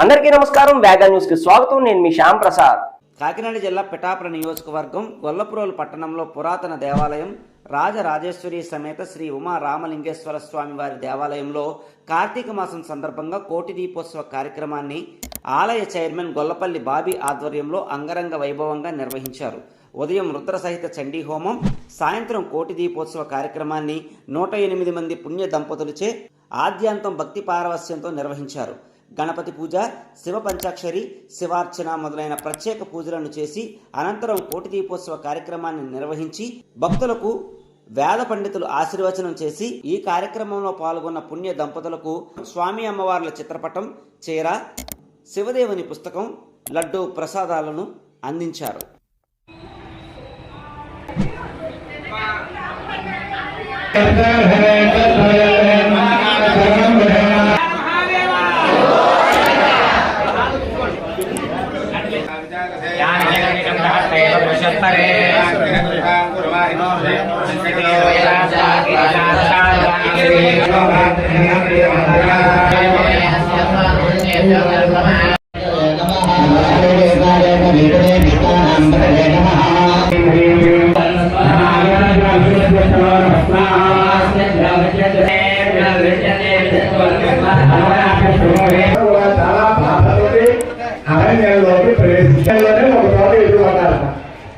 అందరికీ నమస్కారం వేగా న్యూస్కి స్వాగతం. నేను మీ శ్యామ్ ప్రసాద్. కాకినాడ జిల్లా పిఠాపుర నియోజకవర్గం గొల్లపురోలు పట్టణంలో పురాతన దేవాలయం రాజరాజేశ్వరి సమేత శ్రీ ఉమా రామలింగేశ్వర స్వామి వారి దేవాలయంలో కార్తీక మాసం సందర్భంగా కోటి దీపోత్సవ కార్యక్రమాన్ని ఆలయ చైర్మన్ గొల్లపల్లి బాబీ ఆధ్వర్యంలో అంగరంగ వైభవంగా నిర్వహించారు. ఉదయం రుద్ర సహిత చండీ హోమం సాయంత్రం కోటి దీపోత్సవ కార్యక్రమాన్ని నూట ఎనిమిది మంది పుణ్య దంపతులచే ఆద్యాంతం భక్తి పారవస్యంతో నిర్వహించారు. గణపతి పూజ శివ పంచాక్షరి శివార్చన మొదలైన ప్రత్యేక పూజలను చేసి అనంతరం కోటి దీపోత్సవ కార్యక్రమాన్ని నిర్వహించి భక్తులకు వేద పండితులు ఆశీర్వచనం చేసి ఈ కార్యక్రమంలో పాల్గొన్న పుణ్య దంపతులకు స్వామి అమ్మవార్ల చిత్రపటం చీర శివదేవుని పుస్తకం లడ్డు ప్రసాదాలను అందించారు. చాలా బాధతోటి అరణ్యంలోకి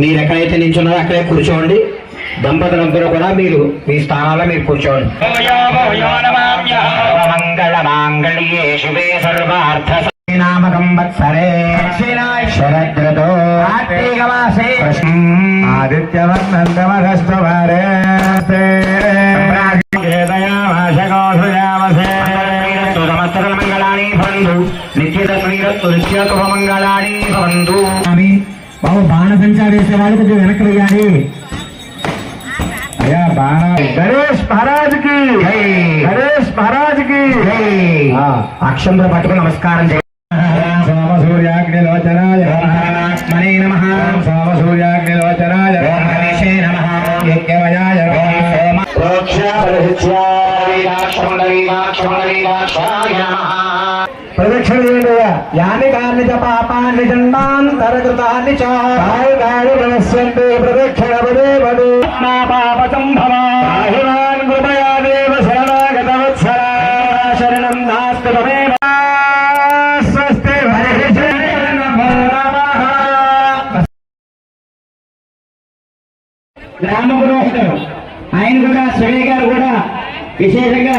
మీరు ఎక్కడైతే నిల్చున్నారో అక్కడే కూర్చోండి. దంపతులందరూ కూడా మీరు మీ స్థానాల్లో మీరు కూర్చోండి. మంగళ మాంగళ్యే శివే సర్వార్థ నామకం వత్సరే ఆదిత్యవర్ణందమగస్తవారే భవంతు. బాబు బాణసంచా వేసే వాళ్ళు కొంచెం వెనక్కి వెయ్యాలి. అయ్యా బాణ గణేష్ మహారాజ్కి గణేష్ మహారాజ్కి అక్షంతో పట్టుకుని నమస్కారం సోమ సూర్యాగ్నిలోచనాయ ఆత్మనే నమ. సోమ సూర్యాగ్నిలోచనాయ గణేశే నమ. యజ్ఞమయాయ సోమ ప్రోక్ష ప్రదక్షిణ చేయండి యాని కాని చ పాపాన్ని జన్మాంతరకృతాన్ని చ కాయగాడి మనస్యంతే ప్రదక్షిణ పదే పదే నా పాప సంభవా. పాహిమాన్ కృపయా దేవ శరణాగత వత్సర శరణం నాస్తి తమేవ. స్వస్తి గ్రామ పురోహితుడు ఆయన కూడా శివయ్య గారు కూడా విశేషంగా